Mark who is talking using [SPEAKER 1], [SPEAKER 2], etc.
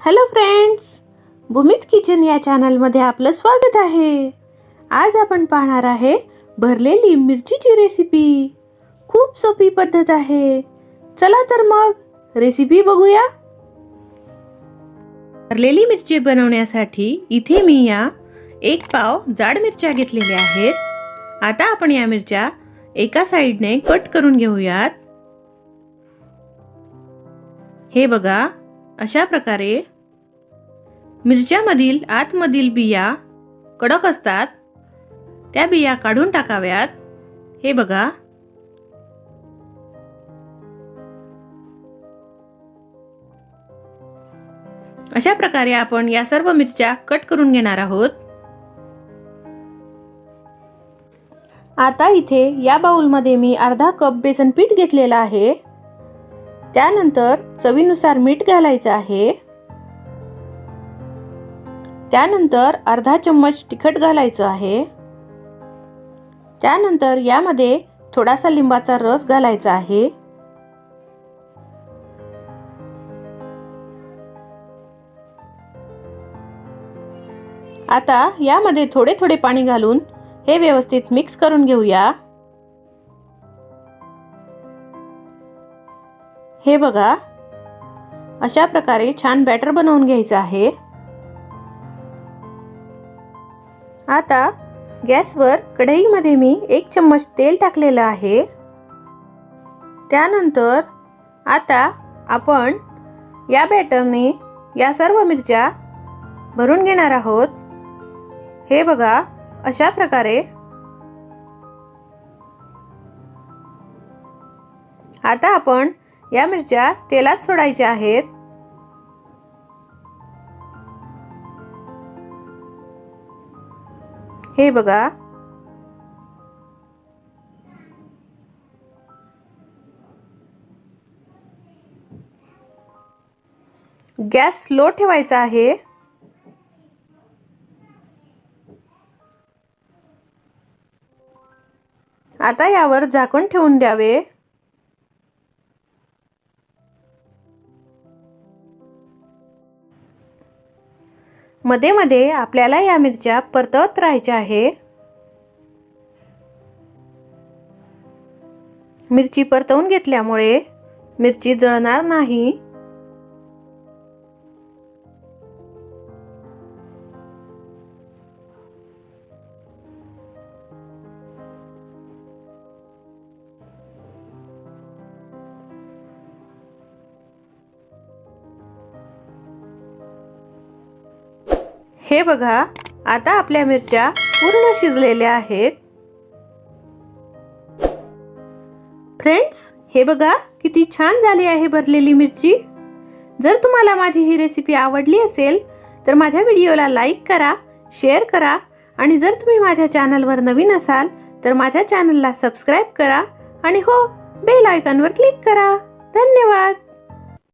[SPEAKER 1] Hello friends Bhumit kitchen या चॅनलमध्ये आपलं स्वागत आहे. आज आपण पाहणार आहे भरलेली मिरचीची रेसिपी खूप सोपी पद्धत आहे. चला तर मग रेसिपी बघूया. भरलेली मिरची बनवण्यासाठी इथे मी या एक पाव जाड मिरच्या घेतलेल्या आहेत. आता आपण या मिरच्या एका साईडने कट करून घेऊयात. हे बघा अशा प्रकारे मिरच्यामधील आतमधील बिया कडक असतात. त्या बिया काढून टाकाव्यात. हे बघा. अशा प्रकारे आपण या सर्व मिरच्या कट करून घेणार आहोत. आता इथे या बाउलमध्ये मी अर्धा कप बेसन पीठ घेतलेलं आहे. त्यानंतर चवीनुसार मीठ घालायचं आहे. त्यानंतर अर्धा चम्मच तिखट घालायचं आहे. त्यानंतर यामध्ये थोडासा लिंबाचा रस घालायचा आहे. आता यामध्ये थोडे थोडे पाणी घालून हे व्यवस्थित मिक्स करून घेऊया. हे बघा. अशा प्रकारे छान बॅटर बनवून घ्यायचं आहे. आता गॅसवर कढईमध्ये मी एक चम्मच तेल टाकलेलं आहे. त्यानंतर आता आपण या बॅटरने या सर्व मिरच्या भरून घेणार आहोत. हे बघा अशा प्रकारे. आता आपण या मिरच्या तेलात सोडायच्या आहेत. हे बघा. गॅस स्लो ठेवायचा आहे. आता यावर झाकण ठेवून द्यावे. मध्ये मध्ये आपल्याला या मिरच्या परतवत राहायच्या आहे. मिरची परतवून घेतल्यामुळे मिरची जळणार नाही. हे बघा आता आपल्या मिरच्या पूर्ण शिजलेल्या आहेत. फ्रेंड्स हे बघा किती छान झाली आहे भरलेली मिरची. जर तुम्हाला माझी ही रेसिपी आवडली असेल तर माझ्या व्हिडिओला लाईक करा शेअर करा आणि जर तुम्ही माझ्या चॅनलवर नवीन असाल तर माझ्या चॅनलला सबस्क्राईब करा आणि हो बेल आयकॉनवर क्लिक करा. धन्यवाद!